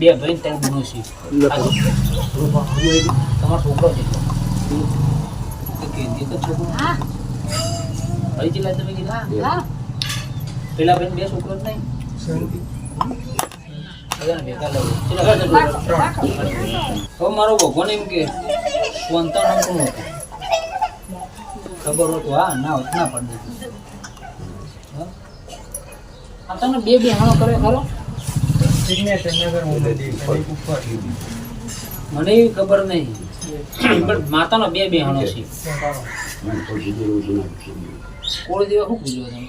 બે ભાઈ ને ત્રણ બહેનો છે. તમારો છોકરો છે. ભાઈ ચીલા તમે કીધા. પેલા ભાઈ બે છોકરો જ નહીં? મારો ભગવાન એમ કે સ્વંતા નામ હતું. ખબર હોતું હા ના હોત ના પડે આ તમે બે બે હાણો કરે ખરો? મને એવી ખબર નહીં પણ માતાનો બે બે હાણો છે કોળ દેવા શું પૂજો તમે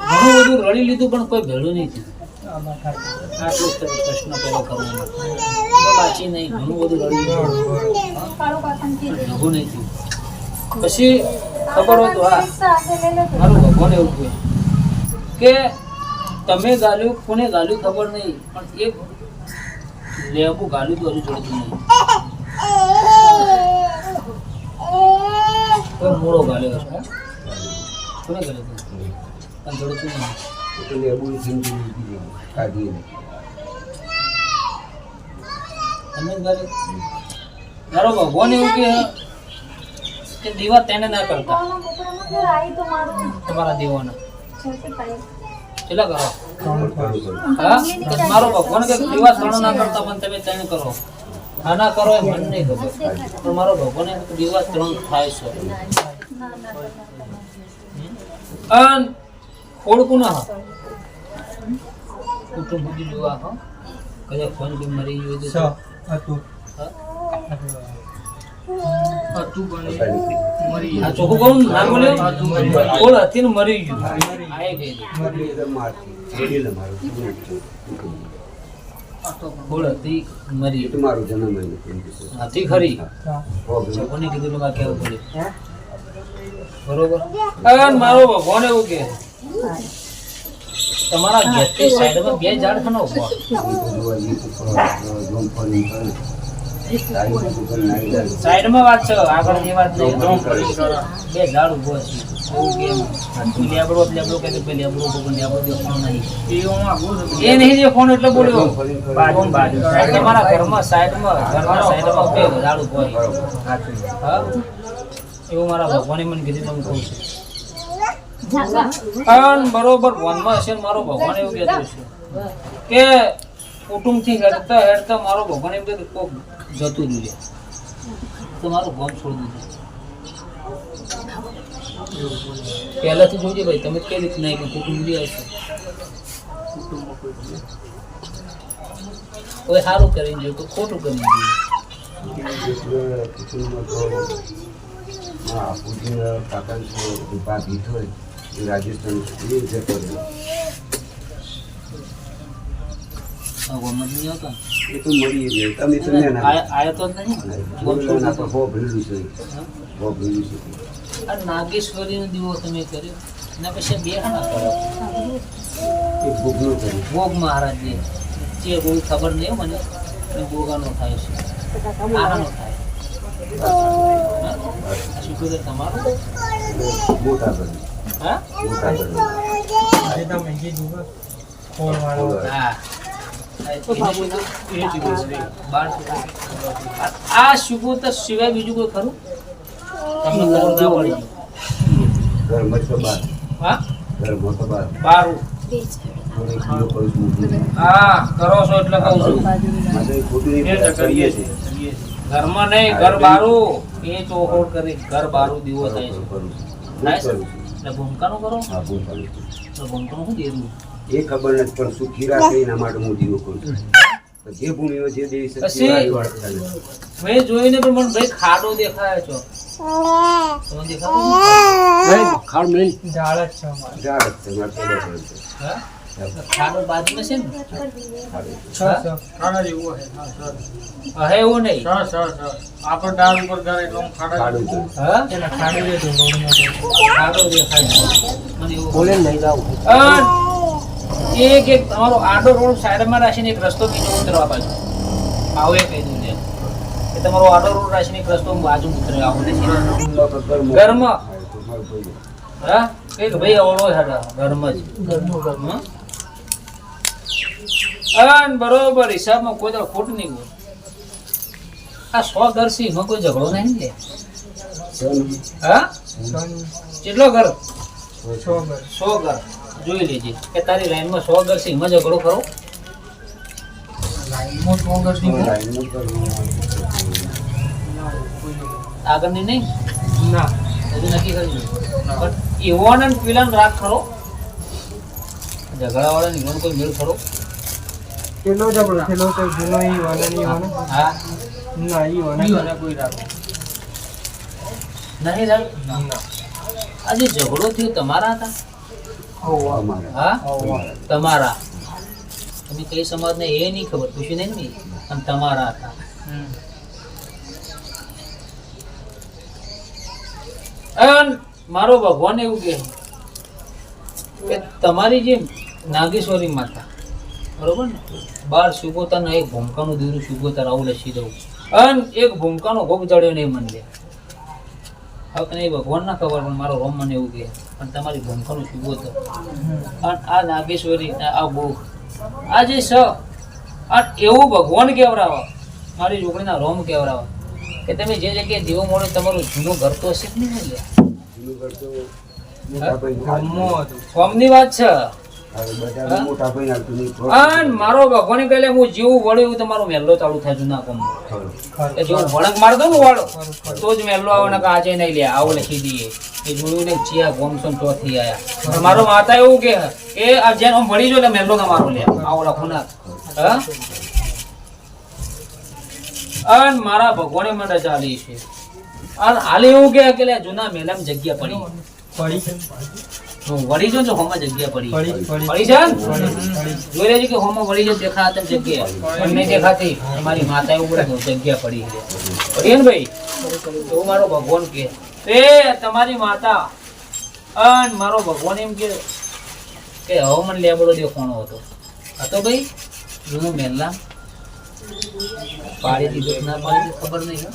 ઘણું બધું રડી લીધું પણ કોઈ ભેળું નહીં થયું આટલો જ પ્રશ્ન પેલો નહીં ઘણું બધું રડી લીધું લઘુ નહીં થયું પછી ખબર હોય તો હા મારું ભગવાન એવું કહે કે તમે ગાલ્યું કોને ગાલ્યું ખબર નહીં પણ એ લેબુ ગાલ્યું તો હજુ જોડતું નહીં. કોઈ મોડો ગાલ્યો હશે કોને ગાલ્યો પણ જોડતું નહીં. તમે જ ગાલ્યો? મારો ભગવાન એવું કે કે દીવા તેને ના કરતા. તમારા દેવાના. કેટલા કરો? હા? મારો ભગવાન કે દીવા ત્રણ ના કરતા પણ તમે ત્રણ કરો. આના કરો એ મને નહીં ખબર પણ મારો ભગવાન એમ કે દીવા ત્રણ થાય છે. અન ખોડકું ના કુટુંબ બધી જોવા હા. કદાચ ફોન બી મરી ગયો તો હા? આ ચોખ્ખું કહું ના બોલ્યો? કોળ હતી મરી ગયું. મરી. જન્મ હતી ખરી કીધું મારે કહેવું પડે? બરોબર? મારો ભગવાન એવું કે. તમારા ઘેરથી સાઈડમાં બે ઝાડ ખનો સાઈડમાં વાત છે આગળની વાત બે ઝાડ ઊભો છે. એવું કે લેબડો લેબડો કહે કે લેબડો ઊભો લેબડો દેખાણો નહીં? એ નહીં દેખાણો એટલે બોલ્યો. બાજુ બાજુ. તમારા ઘરમાં સાઈડમાં ઘરના સાઈડમાં બે ઝાડ ઊભો એવું મારા ભગવાને મને કીધું તો હું કહું છું. બરોબર વનમાં હશે ને મારો ભગવાન એવું કહેતો છે કે કુટુંબથી હેડતા હેડતા મારો ભગવાન એમ કીધું કોક જતું રહ્યું લે. તો મારું ગામ છોડી દીધું પહેલાંથી જોજે ભાઈ, તમે કઈ રીતે નહીં કુટુંબ બી આવશે કોઈ સારું કરીને જોયું તો ખોટું કરીને જોયું રાજસ્થાન જતો રહ્યો આ નહીં આવતા એ તો મળી ગયો. તમે તો ના ના આયા આયા તો નહીં ના? તો. તો બહુ ભીડું છે. બહુ ભીડું છે. આ નાગેશ્વરીનો દીવો તમે કર્યો. એના પછી બે હાના કર્યો. એ ભૂખનું કર્યું. ભોગ મહારાજ. જે કોઈ ખબર નહીં મને ભોગાનો થાય છે. આહાનો થાય. હા? આ શુક્રવાર તમારો? મોટા કર્યું. હા? મોટા કર્યું. હા. આ શુભોતર સિવાય બીજું કોઈ ખરું? તમને ખબર ના પડી. ઘર મસ્ત બાર હા? બાર. બારું કરું છું હા કરો છો એટલે કહું છું. કરીએ છીએ. ઘરમાં નહીં ઘર બારું. એ ચોખોડ કરી ઘર બારું દીવો થાય છે. થાય છે? એટલે ભૂમકાનું કરો? તો ભૂમકાનું શું દેવું? એ ખબર નથી પણ સુખી રાખે એના માટે હું દીવો કરું જે ભૂમિઓ જે દેવી શક્તિ. મેં જોઈને પણ મને ભાઈ ખાડો દેખાય છો. ખાડ મેં ઝાડ જ છે. ખાડો બાજુમાં ને. હા. હે? એવું નહીં. ખાડું છે. હા? ખાડો દેખાય છે. મને એવું બોલે નહીં લાવ એક એક તમારો આડો રોડ સાઈડમાં રાખીને એક રસ્તો બીજો ઉતરવા બાજુ આવું એ કહી દઉં છે કે તમારો આડો રોડ રાખીને એક રસ્તો બાજુ ઉતરે. આવું. ઘરમાં? હા, એ ભાઈ. હા કંઈક ભાઈ અવળો હેડા ઘરમાં જ ગરમ. કરી અન બરોબર હિસાબમાં કોઈ દાડો ખોટ નહીં બોલ. આ સો દર્શી માં કોઈ ઝઘડો નહીં ને હા? કેટલો ઘર? સો ઘર જોઈ લેજે. કે તારી લાઈનમાં સો ઘર છે એમાં ઝઘડો ખરો? આગળની નહીં? હજુ નક્કી કર્યું પણ એવો ને પેલા રાખ ખરો. ઝઘડા વાળા નિવન કોઈ મેળ ખરો? પેલો ઝઘડો પેલો તો જૂનો ઈ વાને ની વાને હા? ના ઈ વાને કોઈ રાખો. નહીં રાગ આજે ઝઘડો થયો તમારા હતા તમારા. તમે કઈ સમાજને એ નહીં ખબર પૂછ્યું નહીં ને અને તમારા હતા. અન મારો ભગવાન એવું કહે કે તમારી જે નાગેશ્વરી માતા બરોબર ને? બાર શુભોતાના એક ભૂમકાનું દીરું સુગોતા રાહુલ લસી દઉં. અન એક ભૂમકાનો ભોગ ચડ્યો નહીં મને હવે તને એ ભગવાન ના ખબર પણ મારો રોમ મને એવું કહે. પણ તમારી ભૂમકાનું હતો અને આ નાગેશ્વરી આ બહુ આ જે સ આ એવું ભગવાન કેવરાવા. મારી છોકરીના રોમ કેવરાવા. કે તમે જે જગ્યાએ દેવો મોડો તમારું જૂનું ઘર તો હશે જ નહીં ફોર્મની વાત છે. મારો ભગવાન હું જેવું વળ્યું એવું તમારો મેલ્લો ચાલુ થાય જુના કોમ ખરું જેવું વળંક માર ને વાળો તો જ મેલ્લો આવે ને આજે નહીં લે આવો લખી દઈએ. એ જોયું ને ચિયા ગોમસન ચોથી આયા. મારો માતા એવું કે એ આ જેમ આમ વળી જો એટલે મેલ્લો ના મારો લે. આવો લખો ના અન મારા ભગવાને મને ચાલી છે. અન હાલે એવું કે જૂના મેલામાં જગ્યા પડી. પડી વળી જો હોમાં જગ્યા પડી. પડી છે? જોઈ લેજો કે હોમાં વળી દેખાતા જગ્યા. પણ નહીં દેખાતી. મારી માતા એવું પડે જગ્યા પડી છે. પડી ને ભાઈ એવું મારો ભગવાન કે. એ તમારી માતા. અન મારો ભગવાન એમ કે. કે હવામાન મને લેબડો દેખાણો હતો. હતો ભાઈ જૂનો મહેલા પાડી ખબર નહીં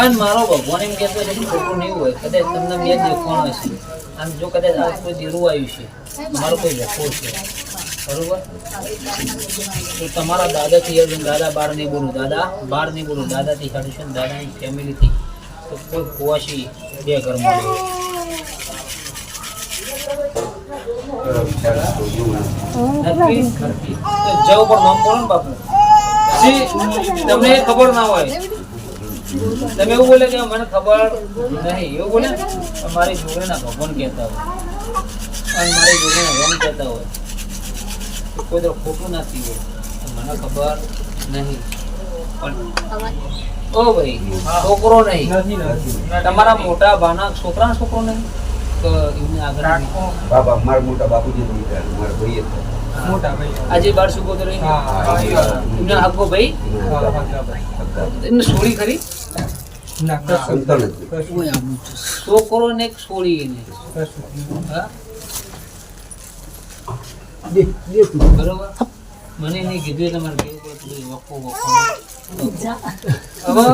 અને મારો ભગવાન એમ કહેતો છે ખોટું નહીં હોય. કદાચ તમને બે દેખાણો હશે આમ જો કદાચ કોઈ દેરું આવ્યું છે. મારો કોઈ લખો છે. બરોબર? તો તમારા દાદાથી હેડું દાદા બાર નહીં બોલું. દાદા બાર નહીં બોલું. દાદાથી છે દાદાની ફેમિલીથી તો કોઈ કુવાસી બે ઘર મળે નક્કી નક્કી. તો જવ બોલો ને બાપુ તમને ખબર ના હોય. તમે એવું બોલે કે મને ખબર નહીં. એવું બોલે? મારી છોકરીના ભગવાન કહેતા હોય. અને મારી છોકરીના રંગ કહેતા હોય. કોઈ તો ખોટું નથી હોય. મને ખબર નહીં. પણ ઓ ભાઈ, છોકરો નહીં. તમારા મોટા ભાના છોકરા છોકરો નહીં? બાબા મારા મોટા બાપુજી તો વિચાર મારા ભાઈ મોટા ભાઈ આજે બાર શું કોતરો હા હા એમને ભાઈ? હા હા ભાઈ એમને સોળી ખરી? ના કશું સંતાન જ કશું છોકરો ને એક સોળી એને. બરોબર? મને નહીં કીધું એટલે મારે કેવું પડતું હવે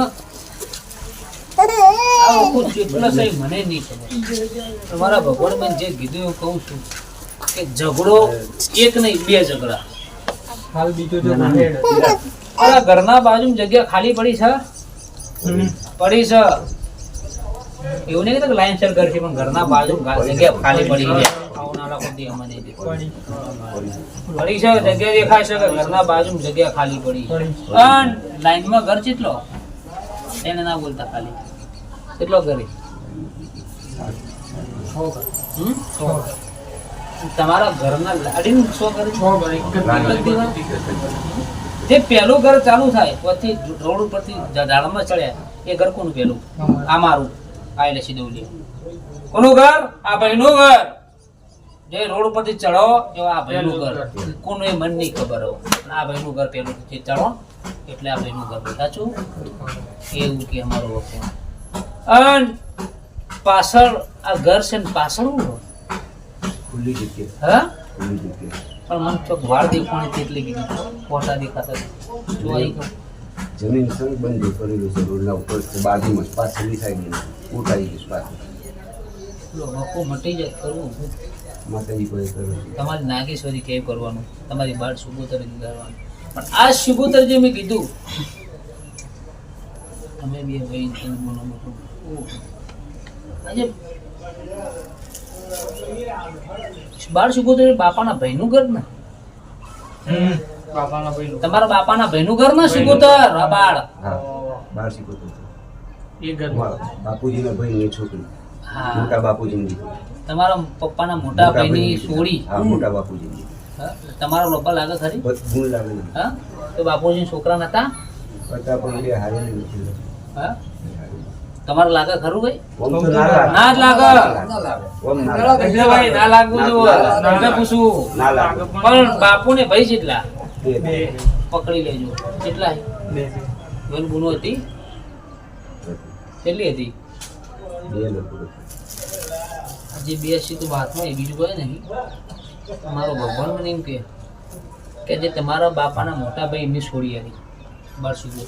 આ વખો કેટલો સહી મને નહીં ખબર. તમારા ભગવાન જે કીધું એવું કહું છું કે ઝઘડો એક નહીં બે ઝઘડા. હાલ બીજો જો આ ઘરના બાજુ જગ્યા ખાલી પડી છે? પડી છે. એવું નહીં કે લાઈન સર કરશે પણ ઘરના બાજુ જગ્યા ખાલી પડી છે. આવનારા કોઈ અમને પડી. પડી છે જગ્યા દેખાય છે કે ઘરના બાજુ જગ્યા ખાલી પડી પણ લાઈનમાં ઘર કેટલો એને ના બોલતા ખાલી. કેટલો કરી? તમારા ઘરના લાડીને સો છ એક જ પહેલું ઘર ચાલુ થાય પછી રોડ ઉપરથી ઝાડમાં ચડ્યા એ ઘર કોનું પહેલું? આ મારું આ એટલે સીધું કોનું ઘર? આ ભાઈનું ઘર. જે રોડ ઉપરથી ચડો એ આ ભાઈનું ઘર. કોનું એ મન નહીં ખબર હો આ ભાઈનું ઘર પેલું જે ચડો એટલે આ ભાઈનું ઘર સાચું એવું કે અમારું વખત. અન પાછળ આ ઘર છે ને પાછળ હું ખુલ્લી જગ્યા. હા? ખુલ્લી જગ્યા. પણ મને તો વાળ દેખાણી કેટલી કીધી ફોટા દેખાતા જોઈ જમીન સંગ બંધ કરેલું છે રોડના ઉપર બાજુમાં પાછળની સાઈડ ઉઠાઈ ગયું પાછળ. વખો મટી જાય કરવું માતાજી કોઈ કરવું તમારી નાગેશ્વરી કેવ કરવાનું? તમારી બાળ સુગોતર કરવાનું. પણ આ સુગોતર જે મેં કીધું તમે બે ભાઈ મોટું. બાળ સુગોતર બાપાના ભાઈનું ઘર ને? બાપાના ભાઈ તમારા બાપાના ભાઈનું ઘર ને સુગોતર બાળ? બાળ એ ઘર. ભાઈની છોકરી. હા. મોટા બાપુજીની દીકરી. તમારા પપ્પાના મોટા ભાઈની ભાઈની હા મોટા બાપુજીની હા? તમારા પપ્પા લાગે ખરી? ગુણ લાગે હા તો બાપુજી છોકરા નતા? પણ હારે હા? તમારે લાગે ખરું ભાઈ? ના જ લાગે. ના ભાઈ ના લાગવું જોઈએ. એટલે પૂછું ના લાગે. પણ બાપુ ને ભાઈ જેટલા. પકડી લેજો. કેટલા બે. બેન ગુનો હતી. કેટલી હતી. જે બે હશે તો વાતમાં એ બીજું કોઈ નહીં. મારો ભગવાન મને એમ કે કે જે તમારા બાપાના મોટા ભાઈ એમની છોડી હતી બાર સુધી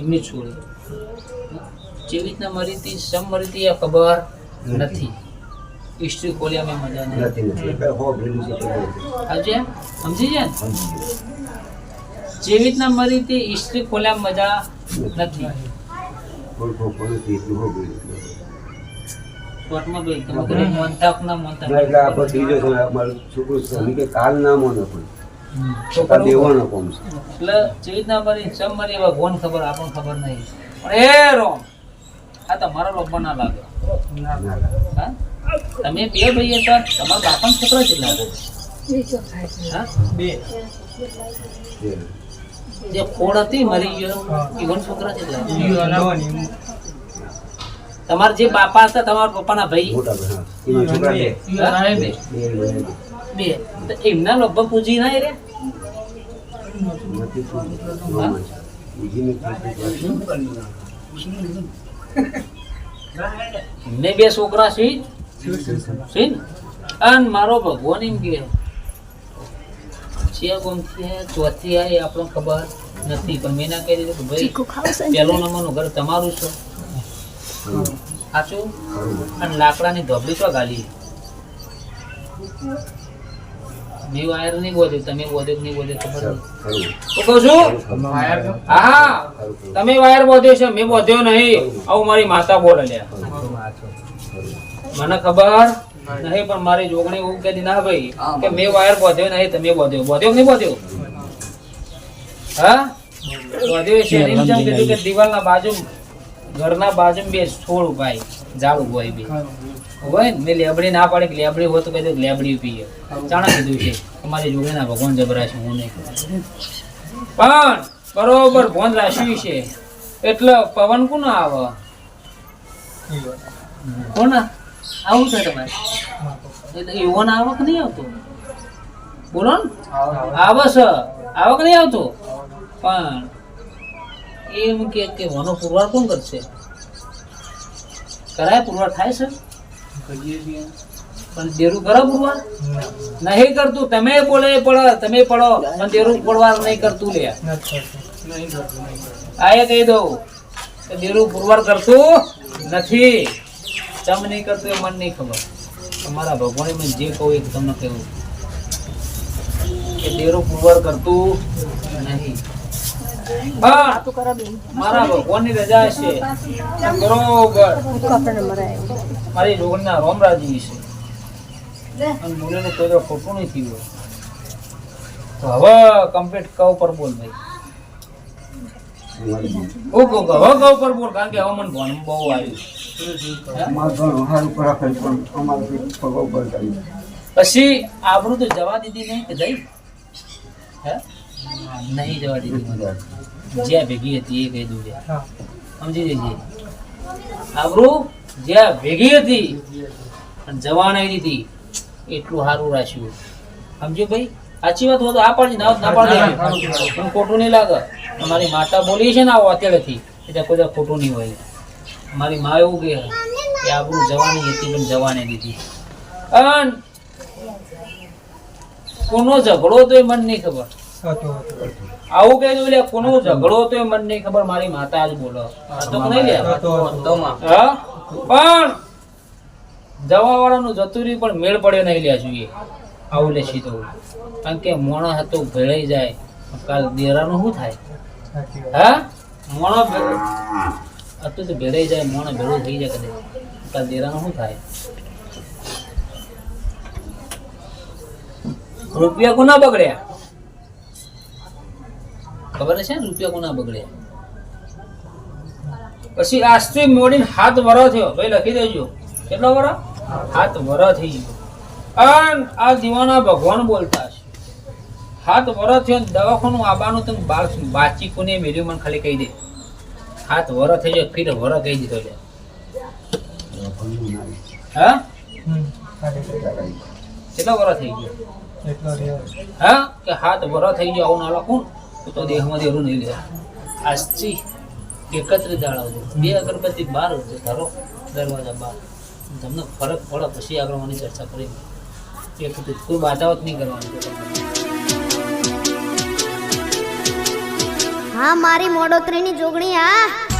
એમની જ છોડી. જેવી રીતના મરી હતી સમ મરી હતી એ ખબર નથી. હિસ્ટ્રી ખોલ્યા મેં મજા નથી સમજી ગયો. જેવી રીતના મરી હતી હિસ્ટ્રી ખોલ્યા મજા નથી. કોઈ કોઈ કોઈ નથી એટલું હો ભેલું છે. શોર્ટમાં ભાઈ તમે ઘરે મોનતા ના મોનતા એટલે આ ત્રીજો છે અમારું છોકરું છે કે કાલ ના મોનો કોઈ. છોકરા દેવાનો કોમ છે. એટલે જેવી રીતના મરી સમ મરી એવા ભગવાન ખબર આપણને ખબર નહીં. પણ એ રોમ. આ તમારા લોકો ના લાગે. હા? તમે બે ભાઈ હતા તમારા બાપા છોકરા કેટલા હતા હા? બે. જે ખોડ હતી મરી ગયો ઈવન છોકરા કેટલા? તમારા જે બાપા હતા તમારા પપ્પાના ભાઈ? બે. તો એમના લગભગ પૂજી ના રે? નથી એમને બે છોકરા છે. છે ને? અને મારો ભગવાન એમ કે છે ગમતી છે? ચોથી આ આપણને ખબર નથી પણ મેં ના કહી દીધું. કે ભાઈ પહેલો નંબરનું ઘર તમારું છે. સાચું? અને લાકડાની ધોબડી તો ગાલી. મેં વાયર નહીં બોલ્યો તમે બોલ્યો નહીં બોલ્યો ખબર હું કહું છું? હા. તમે વાયર બોધ્યો છે મેં બોધ્યો નહીં. આવું મારી માતા બોલે મને ખબર નહીં પણ મારી જોગણી એવું કહેતી ના ભાઈ કે મેં વાયર બોધ્યો નહીં તમે બોધ્યો. બોધ્યો કે નહીં બોધ્યો? હા? બોધ્યો છે. એમ જેમ કીધું કે દિવાલના બાજુ ઘરના બાજુ બે છોડ ભાઈ ઝાડ હોય બે. હોય મેં લેબડી ના પાડે કે લેબડી હોય તો કહી દઉં લેબડી પીએ ચાણા કીધું છે તમારી ના ભગવાન જબરા છે હું નહીં પણ બરોબર ભોન રાશિ છે એટલે પવન કોનો આવે? કોના? આવું છે તમારે? એવો ના આવક નહીં આવતો? બોલો ને. આવે છે. આવક નહીં આવતો? પણ એમ કે કે વનો પુરવાર કોણ કરશે? કરાય પુરવાર થાય છે? પણ દેરું કરો નહીં કરતું. તમે બોલે પડો તમે પડો. પણ દેરું પુરવાર નહીં કરતું લે. આ એ કહી દઉં કે દેરું પુરવાર કરતું નથી. ચમ નહીં કરતું એ મને નહીં ખબર. તમારા ભગવાને મને જે કહું એ તમને કહેવું કે દેરું પુરવાર કરતું નહીં. મારા ભગવાનની રજા છે. બરોબર. મારી જોગણના રોમરાજી છે અને મુનેને કોઈ તો ખોટું નહીં થયું તો હવે કમ્પ્લીટ કવ પર બોલ ભાઈ. ઓ ગો ગો હવે પર બોલ કારણ કે હવે મને ભણ બહુ આવ્યું. પછી આબરૂ તો જવા દીધી નહીં કે જઈ? હે? નહીં જવા દીધી. જ્યાં ભેગી હતી એ કહી દઉં. સમજી જઈએ આબરૂ જ્યાં ભેગી હતી અને જવાન આવી હતી એટલું સારું રાખ્યું. સમજો ભાઈ? સાચી વાત હોય તો આ પાડી ના ના પાડી પણ ખોટું નહીં લાગે. અમારી માતા બોલી છે ને આવો અત્યારેથી એટલે કોઈ ખોટું નહીં હોય. મારી મા એવું કહે કે આપણું જવાની હતી પણ જવાને દીધી. અન કોનો ઝઘડો તો એ મને નહીં ખબર. આવું કહી દઉં લે કોનો ઝઘડો તો એ મને નહીં ખબર મારી માતા જ બોલો. તો નહીં લે. હા? પણ જવાવાળાનું જતું રહ્યું પણ મેળ પડ્યો નહીં લ્યા જોઈએ. આવું લે સીધો. કારણ કે મોણો હતો ભેળાઈ જાય. કાલ દેરાનું શું થાય. હા? મોણો હતું તો ભેળાઈ જાય મોણો ભેળું થઈ જાય કદાચ. કાલ દેરાનું શું થાય? રૂપિયા કોના બગડ્યા? ખબર છે ને રૂપિયા કોના બગડ્યા? પછી આજથી મોડીને હાથ વરો થયો. ભાઈ લખી દેજો. કેટલો વરો? હાથ વરો થઈ ગયો. અને આ દીવાના ભગવાન બોલતા છે હાથ વરો થયો દવાખાનું આબાનું તમે બાચી કોને મેળ્યું મને ખાલી કહી દે. હાથ વરો થઈ ગયો ફીટ વરો કહી દીધો છે. હા. કેટલો વરો થઈ ગયો? હા? કે હાથ વરો થઈ ગયો, આવું ના લખું તો દેહમાં દેરું નહીં લે. આજથી એકત્રિત જાળવજો બે અગરબત્તી બાર ધારો, દરવાજા બાર. તમને ફરક પડે, પછી આગળ મને ચર્ચા કરી. એકત્રિત કોઈ બાધાવત નહીં કરવાની. હા, મારી મોડોતરીની જોગણી આ